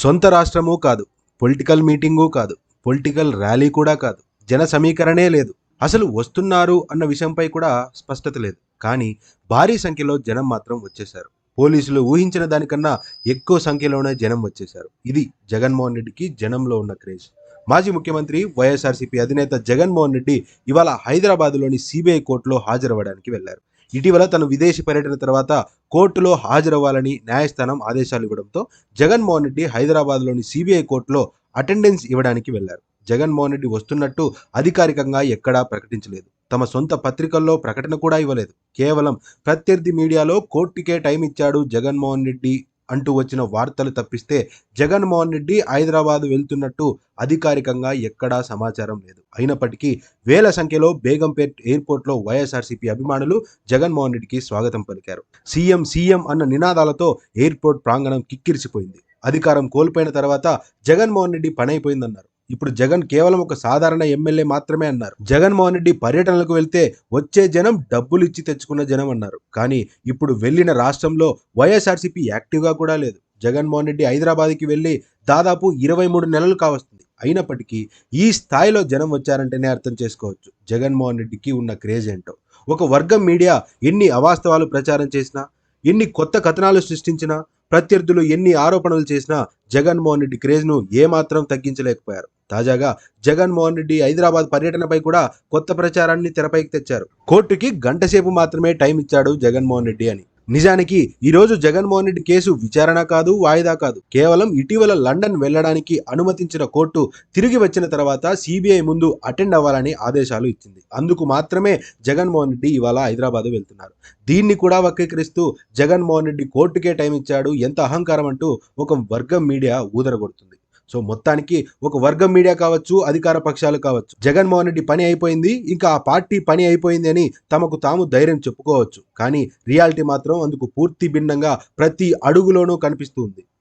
సొంత రాష్ట్రము కాదు పొలిటికల్ మీటింగు కాదు పొలిటికల్ ర్యాలీ కూడా కాదు జన సమీకరణే లేదు. అసలు వస్తున్నారు అన్న విషయంపై కూడా స్పష్టత లేదు. కానీ భారీ సంఖ్యలో జనం మాత్రం వచ్చేశారు. పోలీసులు ఊహించిన దానికన్నా ఎక్కువ సంఖ్యలోనే జనం వచ్చేశారు. ఇది జగన్మోహన్ రెడ్డికి జనంలో ఉన్న క్రేజ్. మాజీ ముఖ్యమంత్రి వైఎస్ఆర్సీపీ అధినేత జగన్మోహన్ రెడ్డి ఇవాళ హైదరాబాద్లోని సిబిఐ కోర్టులో హాజరవ్వడానికి వెళ్ళారు ఇటీవల తను విదేశీ పర్యటన తర్వాత కోర్టులో హాజరవ్వాలని న్యాయస్థానం ఆదేశాలు ఇవ్వడంతో జగన్మోహన్ రెడ్డి హైదరాబాద్లోని సిబిఐ కోర్టులో అటెండెన్స్ ఇవ్వడానికి వెళ్ళారు. జగన్మోహన్ రెడ్డి వస్తున్నట్టు అధికారికంగా ఎక్కడా ప్రకటించలేదు. తమ సొంత పత్రికల్లో ప్రకటన కూడా ఇవ్వలేదు. కేవలం ప్రత్యర్థి మీడియాలో కోర్టుకే టైం ఇచ్చాడు జగన్మోహన్ రెడ్డి అంటూ వచ్చిన వార్తలు తప్పిస్తే జగన్మోహన్ రెడ్డి హైదరాబాద్ వెళ్తున్నట్టు అధికారికంగా ఎక్కడా సమాచారం లేదు. అయినప్పటికీ వేల సంఖ్యలో బేగంపేట్ ఎయిర్పోర్ట్లో వైఎస్ఆర్సీపీ అభిమానులు జగన్మోహన్ రెడ్డికి స్వాగతం పలికారు. సీఎం సీఎం అన్న నినాదాలతో ఎయిర్పోర్ట్ ప్రాంగణం కిక్కిరిసిపోయింది. అధికారం కోల్పోయిన తర్వాత జగన్మోహన్ రెడ్డి పనైపోయిందన్నారు. ఇప్పుడు జగన్ కేవలం ఒక సాధారణ ఎమ్మెల్యే మాత్రమే అన్నారు. జగన్మోహన్ రెడ్డి పర్యటనలకు వెళ్తే వచ్చే జనం డబ్బులు ఇచ్చి తెచ్చుకున్న జనం అన్నారు. కానీ ఇప్పుడు వెళ్ళిన రాష్ట్రంలో వైఎస్ఆర్సీపీ యాక్టివ్గా కూడా లేదు. జగన్మోహన్ రెడ్డి హైదరాబాద్కి వెళ్ళి దాదాపు ఇరవై మూడు నెలలు కావస్తుంది. అయినప్పటికీ ఈ స్థాయిలో జనం వచ్చారంటేనే అర్థం చేసుకోవచ్చు. జగన్మోహన్ రెడ్డికి ఉన్న క్రేజ్ ఏంటో. ఒక వర్గం మీడియా ఎన్ని అవాస్తవాలు ప్రచారం చేసినా ఎన్ని కొత్త కథనాలు సృష్టించినా ప్రత్యర్థులు ఎన్ని ఆరోపణలు చేసినా జగన్మోహన్ రెడ్డి క్రేజ్ను ఏమాత్రం తగ్గించలేకపోయారు. తాజాగా జగన్మోహన్ రెడ్డి హైదరాబాద్ పర్యటనపై కూడా కొత్త ప్రచారాన్ని తెరపైకి తెచ్చారు. కోర్టుకి గంటసేపు మాత్రమే టైం ఇచ్చాడు జగన్మోహన్ రెడ్డి అని. నిజానికి ఈరోజు జగన్మోహన్ రెడ్డి కేసు విచారణ కాదు వాయిదా కాదు. కేవలం ఇటీవల లండన్ వెళ్ళడానికి అనుమతించిన కోర్టు తిరిగి వచ్చిన తర్వాత సిబిఐ ముందు అటెండ్ అవ్వాలని ఆదేశాలు ఇచ్చింది. అందుకు మాత్రమే జగన్మోహన్ రెడ్డి ఇవాళ హైదరాబాద్ వెళ్తున్నారు. దీన్ని కూడా వక్రీకరిస్తూ జగన్మోహన్ రెడ్డి కోర్టుకే టైం ఇచ్చాడు ఎంత అహంకారం అంటూ ఒక వర్గం మీడియా ఊదరగొడుతుంది. సో మొత్తానికి ఒక వర్గం మీడియా కావచ్చు అధికార పక్షాలు కావచ్చు. జగన్మోహన్ రెడ్డి పని అయిపోయింది ఇంకా ఆ పార్టీ పని అయిపోయింది అని తమకు తాము ధైర్యం చెప్పుకోవచ్చు. కానీ రియాలిటీ మాత్రం అందుకు పూర్తి భిన్నంగా ప్రతి అడుగులోనూ కనిపిస్తుంది